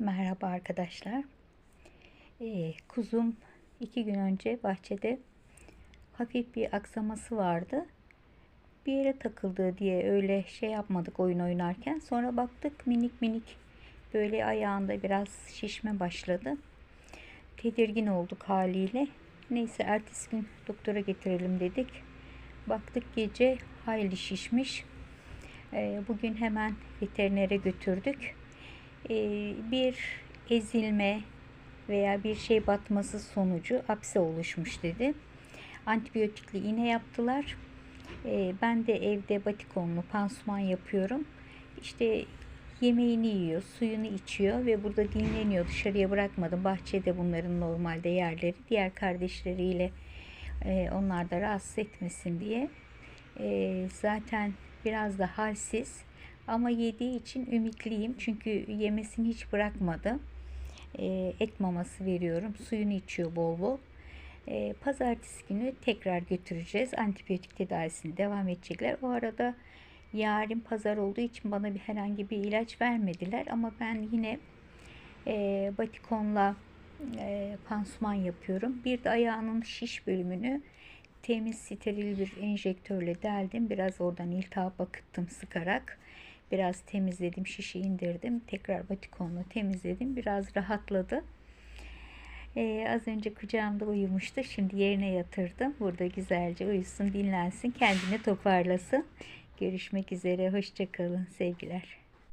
Merhaba arkadaşlar. Ee, kuzum iki gün önce bahçede hafif bir aksaması vardı. Bir yere takıldı diye öyle şey yapmadık oyun oynarken. Sonra baktık minik minik böyle ayağında biraz şişme başladı. Tedirgin olduk haliyle. Neyse ertesi gün doktora getirelim dedik. Baktık gece hayli şişmiş. Ee, bugün hemen veterinere götürdük bir ezilme veya bir şey batması sonucu apse oluşmuş dedi. Antibiyotikli iğne yaptılar. E, ben de evde batikonlu pansuman yapıyorum. İşte yemeğini yiyor, suyunu içiyor ve burada dinleniyor. Dışarıya bırakmadım. Bahçede bunların normalde yerleri. Diğer kardeşleriyle e, onlar da rahatsız etmesin diye. zaten biraz da halsiz ama yediği için ümitliyim. Çünkü yemesini hiç bırakmadı. E, et maması veriyorum. Suyunu içiyor bol bol. E, pazartesi günü tekrar götüreceğiz. Antibiyotik tedavisini devam edecekler. O arada yarın pazar olduğu için bana bir herhangi bir ilaç vermediler. Ama ben yine e, batikonla e, pansuman yapıyorum. Bir de ayağının şiş bölümünü temiz steril bir enjektörle deldim. Biraz oradan iltihap akıttım sıkarak. Biraz temizledim, şişi indirdim. Tekrar batikonla temizledim. Biraz rahatladı. Ee, az önce kucağımda uyumuştu. Şimdi yerine yatırdım. Burada güzelce uyusun, dinlensin, kendini toparlasın. Görüşmek üzere. Hoşçakalın. Sevgiler.